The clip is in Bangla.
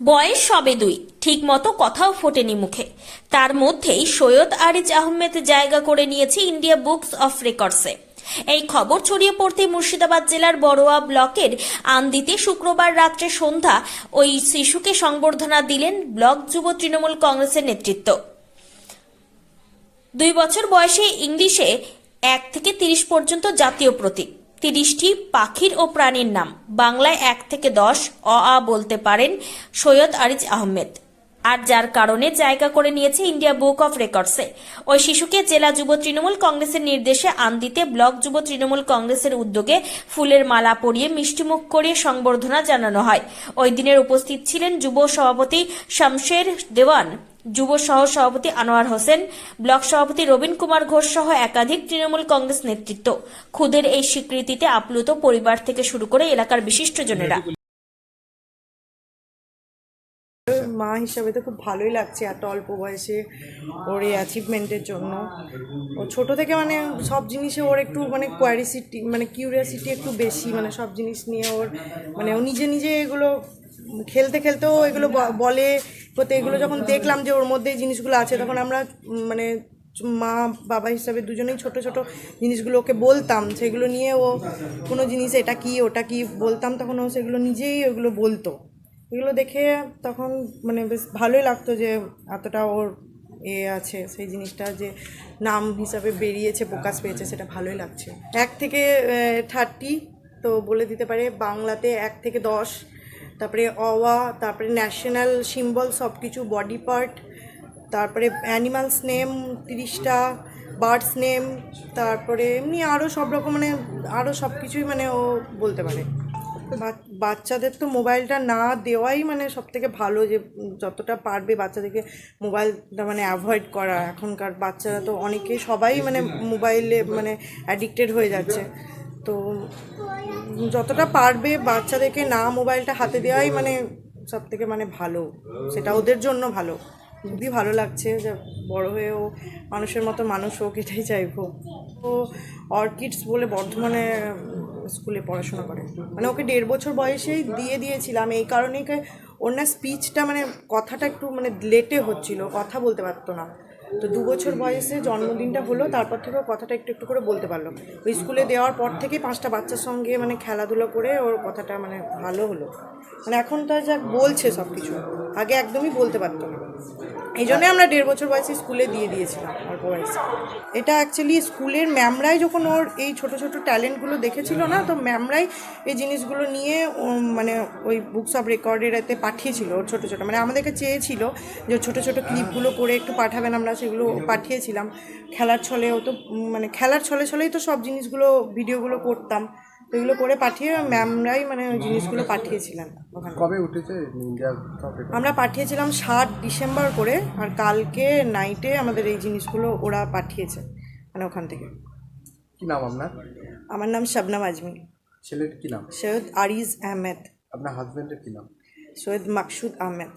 বয়স সবে দুই। ঠিক মতো কথাও ফোটেনি মুখে। তার মধ্যেই সৈয়দ আরিজ আহমেদ জায়গা করে নিয়েছে ইন্ডিয়া বুকস অফ রেকর্ডসে। এই খবর ছড়িয়ে পড়তে মুর্শিদাবাদ জেলার বড়োয়া ব্লকের আন্দিতে শুক্রবার রাত্রে সন্ধ্যা ওই শিশুকে সংবর্ধনা দিলেন ব্লক যুব তৃণমূল কংগ্রেসের নেতৃত্ব। দুই বছর বয়সে ইংলিশে এক থেকে তিরিশ পর্যন্ত জাতীয় প্রতীক। তিরিশটি পাখির ও প্রাণীর নাম। বাংলায় এক থেকে দশ অ, আ বলতে পারেন সৈয়দ আরিজ আহমেদ। আর যার কারণে জায়গা করে নিয়েছে ইন্ডিয়া বুক অফ রেকর্ডসে। ওই শিশুকে জেলা যুব তৃণমূল কংগ্রেসের নির্দেশে আন্দিতে ব্লক যুব তৃণমূল কংগ্রেসের উদ্যোগে ফুলের মালা পরিয়ে মিষ্টিমুখ করিয়ে সংবর্ধনা জানানো হয়। ওই দিনের উপস্থিত ছিলেন যুব সভাপতি শামশের দেওয়ান। যুব সহ সভাপতি আনোয়ার হোসেন, ব্লক সভাপতি রবীন কুমার ঘোষ সহ একাধিক তৃণমূল কংগ্রেস নেতৃত্ব। খুদের এই স্বীকৃতিতে আপ্লুত পরিবার থেকে শুরু করে এলাকার বিশিষ্টজনেরা মা হিসাবে তো খুব ভালোই লাগছে, এত অল্প বয়সে ওর এই অ্যাচিভমেন্টের জন্য। ও ছোট থেকে মানে সব জিনিসে ওর একটু মানে কোয়ারিসিটি মানে কিউরিয়াসিটি একটু বেশি মানে সব জিনিস নিয়ে ওর মানে ও নিজে নিজে এগুলো খেলতে খেলতেও এগুলো বলে করতে এগুলো যখন দেখলাম যে ওর মধ্যে জিনিসগুলো আছে, তখন আমরা মানে মা, বাবা হিসাবে দুজনেই ছোট ছোট জিনিসগুলো ওকে বলতাম। সেগুলো নিয়ে ও কোনো জিনিস, এটা কি, ওটা কি বলতাম, তখন ও সেগুলো নিজেই ওগুলো বলতো। এগুলো দেখে তখন মানে বেশ ভালোই লাগতো যে এতটা ওর এ আছে, সেই জিনিসটা যে নাম হিসাবে বেরিয়েছে, প্রকাশ পেয়েছে, সেটা ভালোই লাগছে। এক থেকে থার্টি তো বলে দিতে পারে, বাংলাতে এক থেকে দশ তারপরে অওয়া তারপরে ন্যাশনাল সিম্বল সব কিছু বডি পার্ট তারপরে অ্যানিমালস নেম তিরিশটা বার্ডস নেম তারপরে এমনি আরও সব রকম মানে আরও সব কিছুই মানে ও বলতে পারে। বাচ্চাদের তো মোবাইলটা না দেওয়াই মানে সব থেকে ভালো যে, যতটা পারবে বাচ্চাদেরকে মোবাইলটা মানে অ্যাভয়েড করা। এখনকার বাচ্চারা তো অনেকেই সবাই মানে মোবাইলে মানে অ্যাডিক্টেড হয়ে যাচ্ছে। তো যতটা পারবে বাচ্চাদেরকে না মোবাইলটা হাতে দেওয়াই মানে সব থেকে মানে ভালো। সেটা ওদের জন্য ভালো। খুবই ভালো লাগছে যে বড় হয়েও মানুষের মতো মানুষ হোক, এটাই চাইব। ও অর্কিডস বলে বর্ধমানে স্কুলে পড়াশোনা করে। মানে ওকে দেড় বছর বয়সেই দিয়ে দিয়েছিলাম। এই কারণেই ওর না স্পিচটা মানে কথাটা একটু মানে লেটে হচ্ছিল। কথা বলতে পারতো না। তো দু বছর বয়সে জন্মদিনটা হলো, তারপর থেকে কথাটা একটু একটু করে বলতে পারল। ওই স্কুলে দেওয়ার পর থেকেই পাঁচটা বাচ্চার সঙ্গে মানে খেলাধুলো করে ওর কথাটা মানে ভালো হলো। মানে এখন তো যা বলছে সব কিছু আগে একদমই বলতে পারতো না। এই জন্যই আমরা দেড় বছর বয়সে স্কুলে দিয়ে দিয়েছিলাম অল্প বয়সে। এটা অ্যাকচুয়ালি স্কুলের ম্যামরাই যখন ওর এই ছোট ছোট ট্যালেন্টগুলো দেখেছিল না, তো ম্যামরাই এই জিনিসগুলো নিয়ে মানে ওই বুকস অফ রেকর্ডের এতে পাঠিয়েছিল ওর ছোটো ছোটো। মানে আমাদেরকে চেয়েছিল যে ছোটো ছোটো ক্লিপগুলো করে একটু পাঠাবেন, আমরা সেগুলো পাঠিয়েছিলাম। খেলার ছলে ও তো মানে খেলার ছলে ছলেই তো সব জিনিসগুলো ভিডিওগুলো করতাম। এগুলো করে পাঠিয়ে ম্যামরাই মানে ওই জিনিসগুলো পাঠিয়েছিলেন ওখানে। কবে উঠেছে? আমরা পাঠিয়েছিলাম সাত ডিসেম্বর করে আর কালকে নাইটে আমাদের এই জিনিসগুলো ওরা পাঠিয়েছে মানে ওখান থেকে। কি নাম আপনার? আমার নাম শবনম আজমি। ছেলের কি নাম? সৈয়দ আরিজ আহমেদ। আপনার হাজবেন্ডের কি নাম? সৈয়দ মাকসুদ আহমেদ।